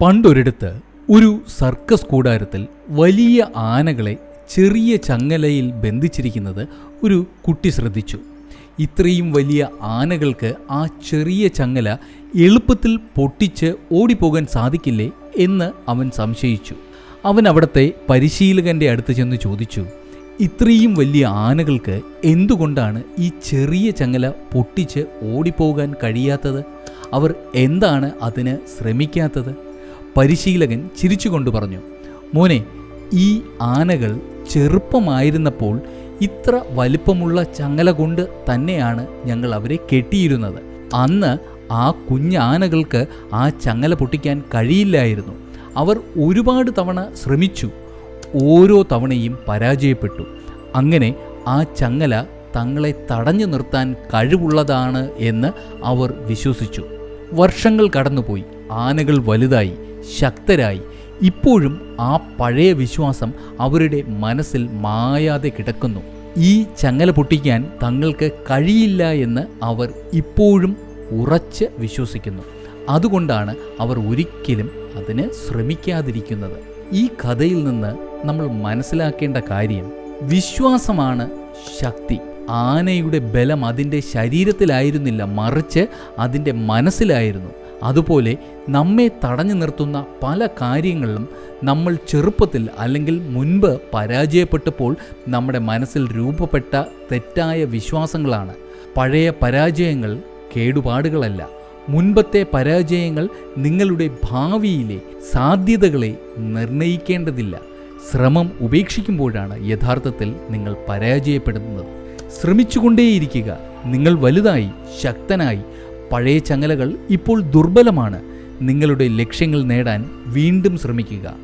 പണ്ടൊരിടത്ത് ഒരു സർക്കസ് കൂടാരത്തിൽ വലിയ ആനകളെ ചെറിയ ചങ്ങലയിൽ ബന്ധിച്ചിരിക്കുന്നത് ഒരു കുട്ടി ശ്രദ്ധിച്ചു. ഇത്രയും വലിയ ആനകൾക്ക് ആ ചെറിയ ചങ്ങല എളുപ്പത്തിൽ പൊട്ടിച്ച് ഓടിപ്പോകാൻ സാധിക്കില്ലേ എന്ന് അവൻ സംശയിച്ചു. അവൻ അവിടുത്തെ പരിശീലകന്റെ അടുത്ത് ചെന്ന് ചോദിച്ചു ഇത്രയും വലിയ ആനകൾക്ക് എന്തുകൊണ്ടാണ് ഈ ചെറിയ ചങ്ങല പൊട്ടിച്ച് ഓടിപ്പോകാൻ കഴിയാത്തത്? അവർ എന്താണ് അതിന് ശ്രമിക്കാത്തത്? പരിശീലകൻ ചിരിച്ചുകൊണ്ട് പറഞ്ഞു മോനെ ഈ ആനകൾ ചെറുപ്പമായിരുന്നപ്പോൾ ഇത്ര വലിപ്പമുള്ള ചങ്ങല കൊണ്ട് തന്നെയാണ് ഞങ്ങൾ അവരെ കെട്ടിയിരുന്നത്. അന്ന് ആ കുഞ്ഞാനകൾക്ക് ആ ചങ്ങല പൊട്ടിക്കാൻ കഴിയില്ലായിരുന്നു. അവർ ഒരുപാട് തവണ ശ്രമിച്ചു ഓരോ തവണയും പരാജയപ്പെട്ടു. അങ്ങനെ ആ ചങ്ങല തങ്ങളെ തടഞ്ഞു നിർത്താൻ കഴിവുള്ളതാണ് എന്ന് അവർ വിശ്വസിച്ചു. വർഷങ്ങൾ കടന്നുപോയി ആനകൾ വലുതായി. ശക്തരായി. ഇപ്പോഴും ആ പഴയ വിശ്വാസം അവരുടെ മനസ്സിൽ മായാതെ കിടക്കുന്നു. ഈ ചങ്ങല പൊട്ടിക്കാൻ തങ്ങൾക്ക് കഴിയില്ല എന്ന് അവർ ഇപ്പോഴും ഉറച്ച് വിശ്വസിക്കുന്നു. അതുകൊണ്ടാണ് അവർ ഒരിക്കലും അതിന് ശ്രമിക്കാതിരിക്കുന്നത്. ഈ കഥയിൽ നിന്ന് നമ്മൾ മനസ്സിലാക്കേണ്ട കാര്യം വിശ്വാസമാണ് ശക്തി. ആനയുടെ ബലം അതിന്റെ ശരീരത്തിലായിരുന്നില്ല മറിച്ച് അതിന്റെ മനസ്സിലായിരുന്നു. അതുപോലെ നമ്മെ തടഞ്ഞു നിർത്തുന്ന പല കാര്യങ്ങളിലും നമ്മൾ ചെറുപ്പത്തിൽ അല്ലെങ്കിൽ മുൻപ് പരാജയപ്പെട്ടപ്പോൾ നമ്മുടെ മനസ്സിൽ രൂപപ്പെട്ട തെറ്റായ വിശ്വാസങ്ങളാണ്. പഴയ പരാജയങ്ങൾ കേടുപാടുകളല്ല. മുൻപത്തെ പരാജയങ്ങൾ നിങ്ങളുടെ ഭാവിയിലെ സാധ്യതകളെ നിർണയിക്കേണ്ടതില്ല. ശ്രമം ഉപേക്ഷിക്കുമ്പോഴാണ് യഥാർത്ഥത്തിൽ നിങ്ങൾ പരാജയപ്പെടുന്നത്. ശ്രമിച്ചുകൊണ്ടേയിരിക്കുക. നിങ്ങൾ വലുതായി ശക്തനായി പഴയ ചങ്ങലകൾ ഇപ്പോൾ ദുർബലമാണ്. നിങ്ങളുടെ ലക്ഷ്യങ്ങൾ നേടാൻ വീണ്ടും ശ്രമിക്കുക.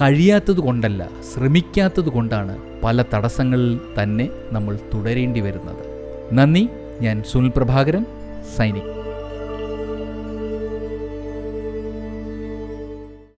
കഴിയാത്തത് കൊണ്ടല്ല ശ്രമിക്കാത്തത് കൊണ്ടാണ് പല തടസ്സങ്ങളിൽ തന്നെ നമ്മൾ തുടരേണ്ടി വരുന്നത്. നന്ദി ഞാൻ സുനിൽ പ്രഭാകരൻ സൈനിക്.